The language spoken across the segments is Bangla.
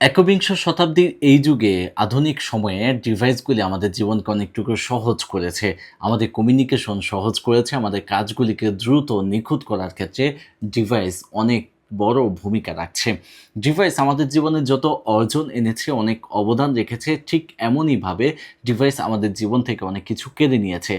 একবিংশ শতাব্দীর এই যুগে আধুনিক সময়ে ডিভাইসগুলি আমাদের জীবনকে অনেকটুকু সহজ করেছে। আমাদের কমিউনিকেশন সহজ করেছে। আমাদের কাজগুলিকে দ্রুত নিখুঁত করার ক্ষেত্রে ডিভাইস অনেক বড় ভূমিকা রাখছে। ডিভাইস আমাদের জীবনে যত অর্জন এনেছে, অনেক অবদান রেখেছে, ঠিক এমনইভাবে ডিভাইস আমাদের জীবন থেকে অনেক কিছু কেড়ে নিয়েছে।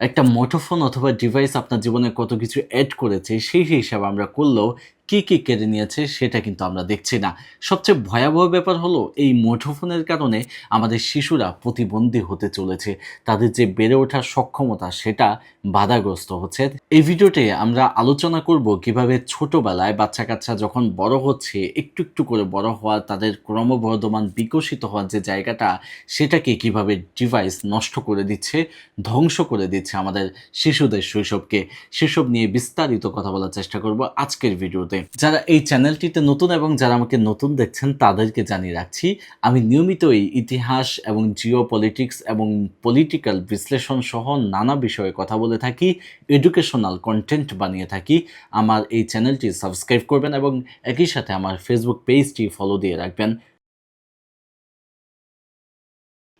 একটা মোটোফোন অথবা ডিভাইস আপনার জীবনে কত কিছু অ্যাড করেছে, সেই হিসাবে আমরা করলেও কী কী কেড়ে নিয়েছে সেটা কিন্তু আমরা দেখছি না। সবচেয়ে ভয়াবহ ব্যাপার হলো এই মুঠোফোনের কারণে আমাদের শিশুরা প্রতিবন্ধী হতে চলেছে। তাদের যে বেড়ে ওঠার সক্ষমতা সেটা বাধাগ্রস্ত হচ্ছে। এই ভিডিওতে আমরা আলোচনা করব কীভাবে ছোটবেলায় বাচ্চা কাচ্চা যখন বড় হচ্ছে, একটু একটু করে বড় হওয়া, তাদের ক্রমবর্ধমান বিকশিত হওয়ার যে জায়গাটা, সেটাকে কীভাবে ডিভাইস নষ্ট করে দিচ্ছে, ধ্বংস করে দিচ্ছে আমাদের শিশুদের শৈশবকে। সেসব নিয়ে বিস্তারিত কথা বলার চেষ্টা করব আজকের ভিডিওতে। যারা এই চ্যানেলটিতে নতুন এবং যারা আমাকে নতুন দেখছেন, তাদেরকে জানিয়ে রাখছি, আমি নিয়মিতই ইতিহাস এবং জিও পলিটিক্স এবং পলিটিক্যাল বিশ্লেষণ সহ নানা বিষয়ে কথা বলে থাকি এডুকেশনাল কন্টেন্ট বানিয়ে থাকি। আমার এই চ্যানেলটি সাবস্ক্রাইব করবেন এবং একই সাথে আমার ফেসবুক পেজটি ফলো দিয়ে রাখবেন।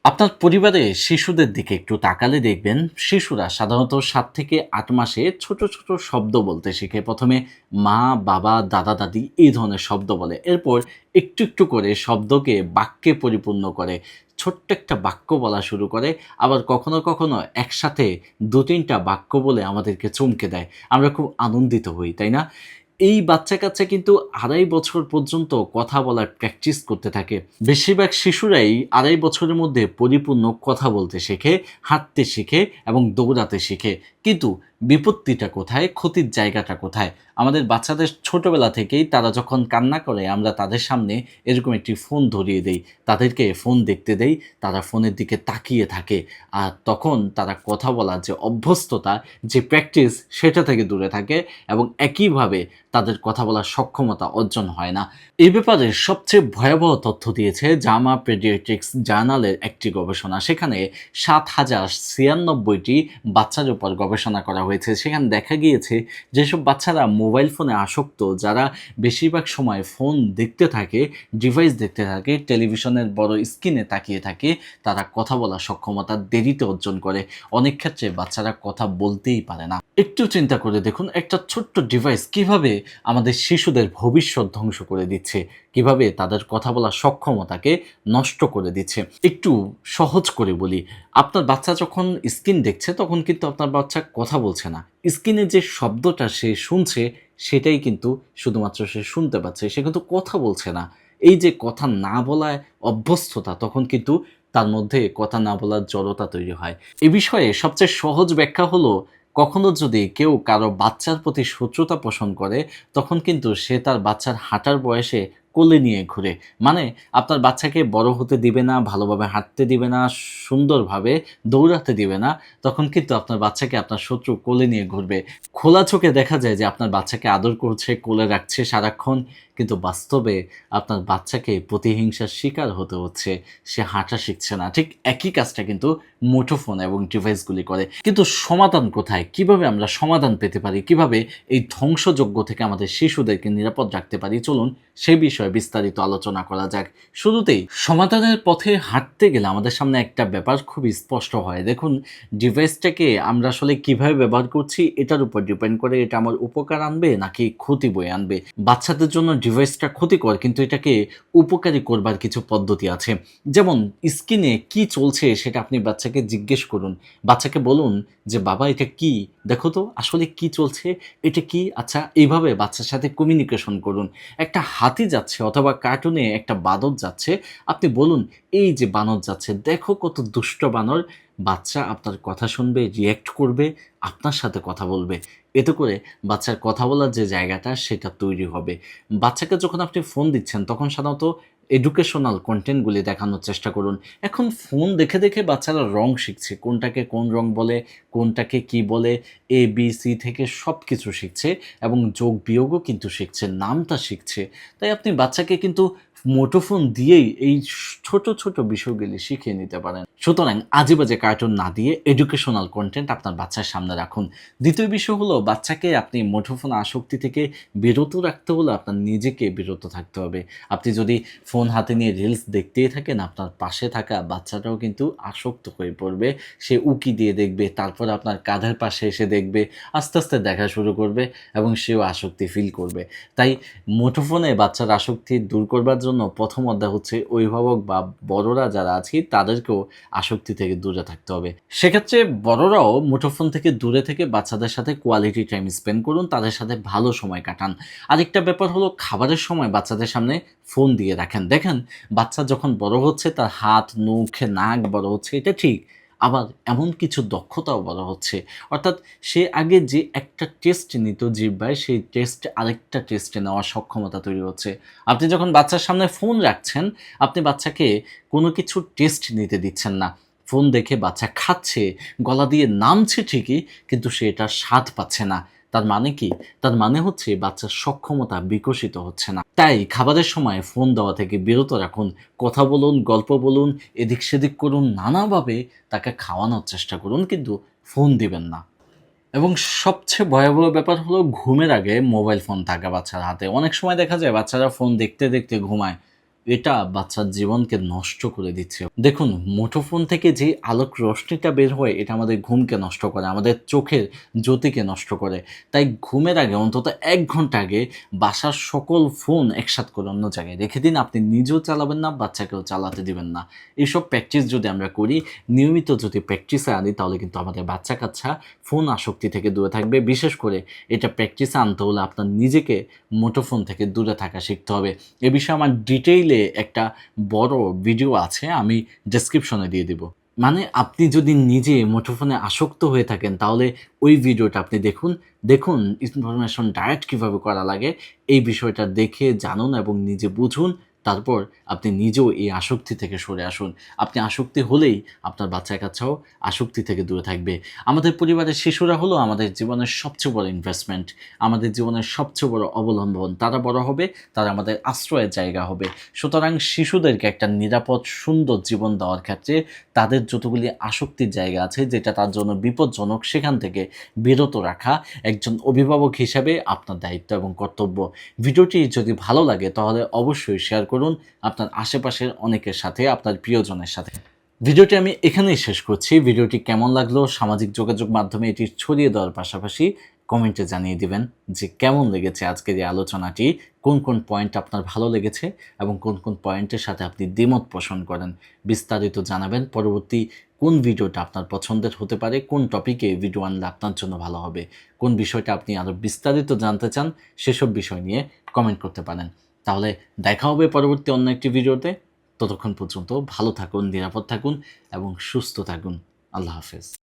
আপনার পরিবারে শিশুদের দিকে একটু তাকালে দেখবেন, শিশুরা সাধারণত সাত থেকে আট মাসে ছোট ছোট শব্দ বলতে শিখে। প্রথমে মা, বাবা, দাদা, দাদি এই ধরনের শব্দ বলে। এরপর একটু একটু করে শব্দকে বাক্যে পরিপূর্ণ করে, ছোট্ট একটা বাক্য বলা শুরু করে। আবার কখনো কখনো একসাথে দু তিনটা বাক্য বলে আমাদেরকে চমকে দেয়। আমরা খুব আনন্দিত হই, তাই না? এই বাচ্চা কাচ্চা কিন্তু আড়াই বছর পর্যন্ত কথা বলার প্র্যাকটিস করতে থাকে। বেশিরভাগ শিশুরাই আড়াই বছরের মধ্যে পরিপূর্ণ কথা বলতে শেখে, হাঁটতে শিখে এবং দৌড়াতে শিখে। কিন্তু বিপত্তিটা কোথায়, ক্ষতির জায়গাটা কোথায়? আমাদের বাচ্চাদের ছোটবেলা থেকেই তারা যখন কান্না করে, আমরা তাদের সামনে এরকম একটি ফোন ধরিয়ে দেই। তাদেরকে ফোন দেখতে দেই, তারা ফোনের দিকে তাকিয়ে থাকে। আর তখন তারা কথা বলার যে অভ্যস্ততা, যে প্র্যাকটিস সেটা থেকে দূরে থাকে এবং একইভাবে তাদের কথা বলার সক্ষমতা অর্জন হয় না। এ ব্যাপারে সবচেয়ে ভয়াবহ তথ্য দিয়েছে জামা পেডিয়াট্রিক্স জার্নালের একটি গবেষণা। সেখানে সাত হাজার ছিয়ানব্বইটি বাচ্চার উপর গবেষণা করা হয়েছে, সেখানে দেখা গিয়েছে যেসব বাচ্চারা মোবাইল ফোনে আসক্ত, যারা বেশিরভাগ সময় ফোন দেখতে থাকে ডিভাইস দেখতে থাকে টেলিভিশনের বড় স্ক্রিনে তাকিয়ে থাকে, তারা কথা বলার সক্ষমতা দেরিতে অর্জন করে। অনেক ক্ষেত্রে বাচ্চারা কথা বলতেই পারে না। একটু চিন্তা করে দেখুন, একটা ছোট্ট ডিভাইস কীভাবে আমাদের শিশুদের ভবিষ্যৎ ধ্বংস করে দিচ্ছে, কীভাবে তাদের কথা বলার সক্ষমতাকে নষ্ট করে দিচ্ছে। একটু সহজ করে বলি, আপনার বাচ্চা যখন স্ক্রিন দেখছে, তখন কিন্তু আপনার বাচ্চা কথা বলছে। না। স্ক্রিনে যে শব্দটা সে শুনছে, সেটাই কিন্তু শুধুমাত্র সে শুনতে পাচ্ছে, সে কিন্তু কথা বলছে না। এই যে কথা না বলায় অভ্যস্ততা, তখন কিন্তু তার মধ্যে কথা না বলার জড়তা তৈরি হয়। এ বিষয়ে সবচেয়ে সহজ ব্যাখ্যা হলো, কখনো যদি কেউ কারও বাচ্চার প্রতি শত্রুতা পোষণ করে, তখন কিন্তু সে তার বাচ্চার হাঁটার বয়সে কোলে নিয়ে ঘুরে। মানে আপনার বাচ্চাকে বড় হতে দিবে না, ভালোভাবে হাঁটতে দিবে না, সুন্দরভাবে দৌড়াতে দিবে না, তখন কিন্তু আপনার বাচ্চাকে আপনার শত্রু কোলে নিয়ে ঘুরবে। খোলা চোখে দেখা যায় যে আপনার বাচ্চাকে আদর করছে, কোলে রাখছে সারাক্ষণ। কিন্তু বাস্তবে আপনার বাচ্চাকে প্রতিহিংসার শিকার হতে হচ্ছে, সে হাঁটা শিখছে না। ঠিক একই কাজটা কিন্তু মুঠোফোন এবং ডিভাইসগুলি করে। কিন্তু সমাধান কোথায়? কীভাবে আমরা সমাধান পেতে পারি? কীভাবে এই ধ্বংসযোগ্য থেকে আমাদের শিশুদেরকে নিরাপদ রাখতে পারি? চলুন সে বিষয়ে বিস্তারিত আলোচনা করা যাক। শুরুতেই সমাধানের পথে হাঁটতে গেলে আমাদের সামনে একটা ব্যাপার খুব স্পষ্ট হয়। দেখুন, ডিভাইসটাকে আমরা আসলে কীভাবে ব্যবহার করছি, এটার উপর ডিপেন্ড করে এটা আমার উপকার আনবে নাকি ক্ষতি বয়ে আনবে। বাচ্চাদের জন্য ডিভাইসটা ক্ষতিকর, কিন্তু এটাকে উপকারী করবার কিছু পদ্ধতি আছে। যেমন স্ক্রিনে কি চলছে সেটা আপনি বাচ্চাকে জিজ্ঞেস করুন। বাচ্চাকে বলুন যে, বাবা, এটা কি? দেখো তো, আসলে কি চলছে, এটা কি? আচ্ছা এইভাবে বাচ্চার সাথে কমিউনিকেশন করুন। একটা হাতি যাচ্ছে অথবা কার্টুনে একটা বাদর যাচ্ছে, আপনি বলুন, এই যে বানর যাচ্ছে, দেখো কত দুষ্ট বানর। বাচ্চা আপনার কথা শুনবে রিয়্যাক্ট করবে, আপনার সাথে কথা বলবে। এতে করে বাচ্চার কথা বলার যে জায়গাটা, সেটা তৈরি হবে। বাচ্চাকে যখন আপনি ফোন দিচ্ছেন, তখন সাধারণত এডুকেশনাল কন্টেন্টগুলি দেখানোর চেষ্টা করুন। এখন ফোন দেখে দেখে বাচ্চারা রং শিখছে, কোনটাকে কোন রং বলে, কোনটাকে কি বলে এ বি সি থেকে সব কিছু শিখছে এবং যোগ বিয়োগও কিন্তু শিখছে, নামটা শিখছে। তাই আপনি বাচ্চাকে কিন্তু মোটোফোন দিয়েই এই ছোট ছোট বিষয়গুলি শিখিয়ে নিতে পারেন। সুতরাং আজে বাজে কার্টুন না দিয়ে এডুকেশনাল কন্টেন্ট আপনার বাচ্চার সামনে রাখুন। দ্বিতীয় বিষয় হলো, বাচ্চাকে আপনি মুঠোফোন আসক্তি থেকে বিরত রাখতে হলে আপনার নিজেকে বিরত থাকতে হবে। আপনি যদি ফোন হাতে নিয়ে রিলস দেখতেই থাকেন, আপনার পাশে থাকা বাচ্চাটাও কিন্তু আসক্ত হয়ে পড়বে। সে উকি দিয়ে দেখবে, তারপর আপনার কাঁধের পাশে এসে দেখবে, আস্তে আস্তে দেখা শুরু করবে এবং সেও আসক্তি ফিল করবে। তাই মুঠোফোনে বাচ্চার আসক্তি দূর করবার জন্য প্রথম অধ্যায় হচ্ছে, অভিভাবক বা বড়রা যারা আছে, তাদেরকেও আসক্তি থেকে দূরে থাকতে হবে। সেক্ষেত্রে বড়রাও মুঠোফোন থেকে দূরে থেকে বাচ্চাদের সাথে কোয়ালিটি টাইম স্পেন্ড করুন, তাদের সাথে ভালো সময় কাটান। আরেকটা ব্যাপার হলো খাবারের সময় বাচ্চাদের সামনে ফোন দিয়ে রাখেন। দেখেন, বাচ্চা যখন বড় হচ্ছে, তার হাত, মুখ, নাক বড় হচ্ছে, এটা ঠিক। আবার এমন কিছু দক্ষতাও বলা হচ্ছে। অর্থাৎ সে আগে যে একটা টেস্ট নিত জিব্বায়, সেই টেস্ট আরেকটা টেস্টে নেওয়ার সক্ষমতা তৈরি হচ্ছে। আপনি যখন বাচ্চার সামনে ফোন রাখছেন, আপনি বাচ্চাকে কোনো কিছু টেস্ট নিতে দিচ্ছেন না। ফোন দেখে বাচ্চা খাচ্ছে, গলা দিয়ে নামছে ঠিকই, কিন্তু সে এটার স্বাদ পাচ্ছে না। তার মানে কি? তার মানে হচ্ছে বাচ্চার সক্ষমতা বিকশিত হচ্ছে না। তাই খাবারের সময় ফোন দেওয়া থেকে বিরত রাখুন, কথা বলুন, গল্প বলুন এদিক সেদিক করুন, নানাভাবে তাকে খাওয়ানোর চেষ্টা করুন, কিন্তু ফোন দিবেন না। এবং সবচেয়ে ভয়াবহ ব্যাপার হলো ঘুমের আগে মোবাইল ফোন থাকা বাচ্চার হাতে। অনেক সময় দেখা যায় বাচ্চারা ফোন দেখতে দেখতে ঘুমায়। এটা বাচ্চার জীবনকে নষ্ট করে দিচ্ছে। দেখুন, মুঠোফোন থেকে যে আলোক রশ্মিটা বের হয়, এটা আমাদের ঘুমকে নষ্ট করে, আমাদের চোখের জ্যোতিকে নষ্ট করে। তাই ঘুমের আগে, অন্তত এক ঘণ্টা আগে বাসার সকল ফোন একসাথ করে অন্য জায়গায় রেখে দিন। আপনি নিজেও চালাবেন না, বাচ্চাকেও চালাতে দিবেন না। এইসব প্র্যাকটিস যদি আমরা করি, নিয়মিত যদি প্র্যাকটিসে আনি, তাহলে কিন্তু আমাদের বাচ্চা কাচ্চা ফোন আসক্তি থেকে দূরে থাকবে। বিশেষ করে এটা প্র্যাকটিসে আনতে হলে আপনার নিজেকে মুঠোফোন থেকে দূরে থাকা শিখতে হবে। এ বিষয়ে আমার ডিটেইলে একটা বড় ভিডিও আছে, আমি ডেসক্রিপশনে দিয়ে দিব। মানে আপনি যদি নিজে মুঠোফোনে আসক্ত হয়ে থাকেন, তাহলে ওই ভিডিওটা আপনি দেখুন। দেখুন ইনফরমেশন ডায়েট কীভাবে করা লাগে, এই বিষয়টা দেখে জানুন এবং নিজে বুঝুন। তারপর আপনি নিজেও এই আসক্তি থেকে সরে আসুন। আপনি আসক্তি হলেই আপনার বাচ্চা কাচ্চাও আসক্তি থেকে দূরে থাকবে। আমাদের পরিবারের শিশুরা হলো আমাদের জীবনের সবচেয়ে বড় ইনভেস্টমেন্ট আমাদের জীবনের সবচেয়ে বড় অবলম্বন। তারা বড় হবে, তারা আমাদের আশ্রয়ের জায়গা হবে। সুতরাং শিশুদেরকে একটা নিরাপদ, সুন্দর জীবন দেওয়ার ক্ষেত্রে তাদের যতগুলি আসক্তির জায়গা আছে, যেটা তার জন্য বিপজ্জনক, সেখান থেকে বিরত রাখা একজন অভিভাবক হিসাবে আপনার দায়িত্ব এবং কর্তব্য। ভিডিওটি যদি ভালো লাগে, তাহলে অবশ্যই শেয়ার করুন আপনার আশেপাশের অনেকের সাথে, আপনার প্রিয়জনের সাথে। ভিডিওটি আমি এখানেই শেষ করছি। ভিডিওটি কেমন লাগল সামাজিক যোগাযোগ মাধ্যমে এটি ছড়িয়ে দেওয়ার পাশাপাশি কমেন্টে জানিয়ে দিবেন যে কেমন লেগেছে আজকের এই আলোচনাটি, কোন কোন পয়েন্ট আপনার ভালো লেগেছে এবং কোন কোন পয়েন্টের সাথে আপনি দ্বিমত পোষণ করেন। বিস্তারিত জানাবেন পরবর্তী কোন ভিডিওটা আপনার পছন্দের হতে পারে, কোন টপিকে ভিডিও আনলে আপনার জন্য ভালো হবে, কোন বিষয়টা আপনি আরও বিস্তারিত জানতে চান সেসব বিষয় নিয়ে কমেন্ট করতে পারেন। তাহলে দেখা হবে পরবর্তী অন্য একটি ভিডিওতে। ততক্ষণ পর্যন্ত ভালো থাকুন, নিরাপদ থাকুন এবং সুস্থ থাকুন। আল্লাহ হাফেজ।